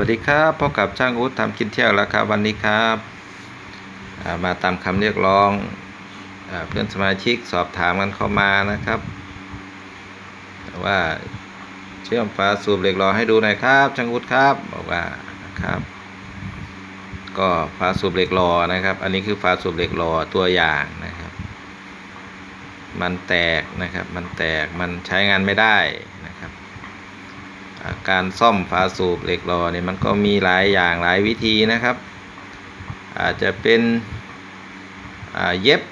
วัสดีครับพบกับช่างอุ๊ดทำกินเที่ยวแล้วครับวันนี้ครับามาตามคำเรียกร้องอเพื่อนสมาชิกสอบถามกันเข้ามานะครับ ว่าเชื่อมฝาสูบเหล็กหล่อให้ดูหน่อยครับช่างอุ๊ดครับบอกว่าครับ ก็ฝาสูบเหล็กหล่อนะครับ อันนี้คือฝาสูบเหล็กหล่อตัวอย่างนะครับ มันแตกนะครับ มันแตกมันใช้งานไม่ได้ การซ่อมฝาสูบเหล็กหล่อเนี่ยมันก็มีหลายอย่างหลายวิธีนะครับ อาจจะเป็นเย็บ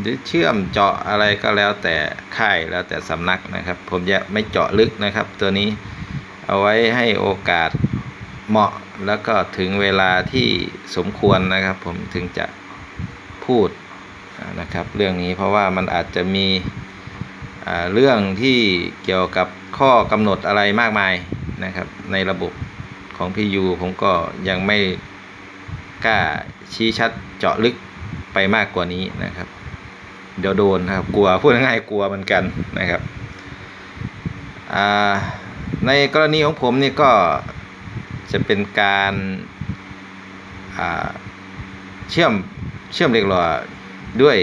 หรือเชื่อมเจาะอะไรก็แล้วแต่ค่ายแล้วแต่สำนักนะครับ ผมจะไม่เจาะลึกนะครับ ตัวนี้เอาไว้ให้โอกาสเหมาะแล้วก็ถึงเวลาที่สมควรนะครับ ผมถึงจะพูดนะครับ เรื่องนี้เพราะว่ามันอาจจะมี เรื่องที่เกี่ยวกับข้อกำหนดอะไรมากมายนะครับในระบบของพียูผมก็ยังไม่กล้าชี้ชัดเจาะลึกไปมากกว่านี้นะครับ เดี๋ยวโดนนะครับกลัวพูดง่ายๆกลัวเหมือนกันนะครับในกรณีของผมนี่ก็จะเป็นการาเชื่อมเชื่อมเหล็กหล่อด้วย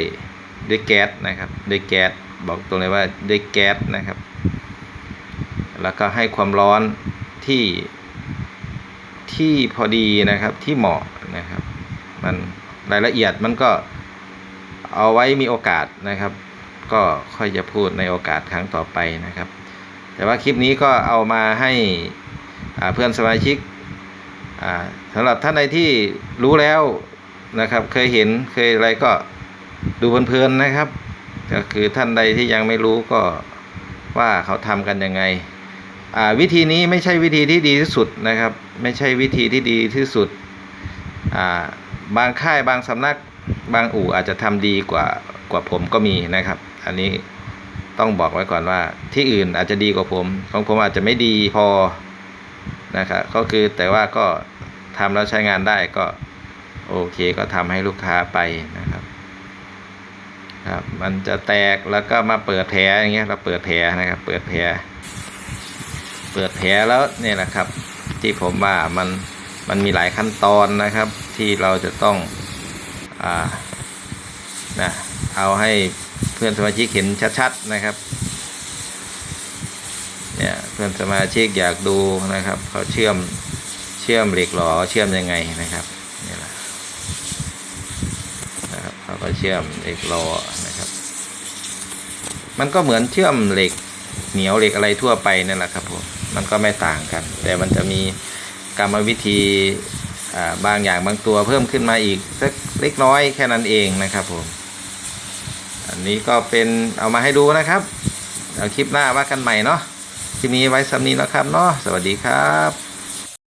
ด้วยแก๊สนะครับด้วยแก๊ส บอกตรงเลยว่าด้วยแก๊สนะครับ แล้วก็ให้ความร้อนที่ที่พอดีนะครับที่เหมาะนะครับ มันรายละเอียดมันก็เอาไว้มีโอกาสนะครับ ก็ค่อยจะพูดในโอกาสครั้งต่อไปนะครับ แต่ว่าคลิปนี้ก็เอามาให้เพื่อนสมาชิกสำหรับท่านใดที่รู้แล้วนะครับ เคยเห็นเคยอะไรก็ดูเพลินๆนะครับ ก็คือท่านใดที่ยังไม่รู้ก็ว่าเขาทำกันยังไงวิธีนี้ไม่ใช่วิธีที่ดีที่สุดนะครับ ไม่ใช่วิธีที่ดีที่สุดาบางค่ายบางสำนักบางอู่อาจจะทำดีกว่ากว่าผมก็มีนะครับ อันนี้ต้องบอกไว้ก่อนว่าที่อื่นอาจจะดีกว่าผม ของผมอาจจะไม่ดีพอนะครับก็คือแต่ว่าก็ทำแล้วใช้งานได้ก็โอเคก็ทำให้ลูกค้าไปนะครับ ครับมันจะแตกแล้วก็มาเปิดแผลอย่างเงี้ยเราเปิดแผลนะครับ เปิดแผลเปิดแผลแล้วเนี่ยแหละครับ ที่ผมว่ามันมันมีหลายขั้นตอนนะครับ ที่เราจะต้องอ่านะเอาให้เพื่อนสมาชิกเห็นชัดๆนะครับเนี่ยเพื่อนสมาชิกอยากดูนะครับเขาเชื่อมเชื่อมเหล็กหล่อเชื่อมยังไงนะครับนี่แหละ นะครับเขาก็เชื่อมเหล็กล้อนะครับ มันก็เหมือนเชื่อมเหล็กเหนียวเหล็กอะไรทั่วไปนั่นแหละครับผมมันก็ไม่ต่างกัน แต่มันจะมีกรรมวิธีบางอย่างบางตัวเพิ่มขึ้นมาอีกสักเล็กน้อยแค่นั้นเองนะครับผม อันนี้ก็เป็นเอามาให้ดูนะครับเอาคลิปหน้าว่ากันใหม่เนาะคลิปนี้ไว้สำนีแล้วครับเนาะสวัสดีครับ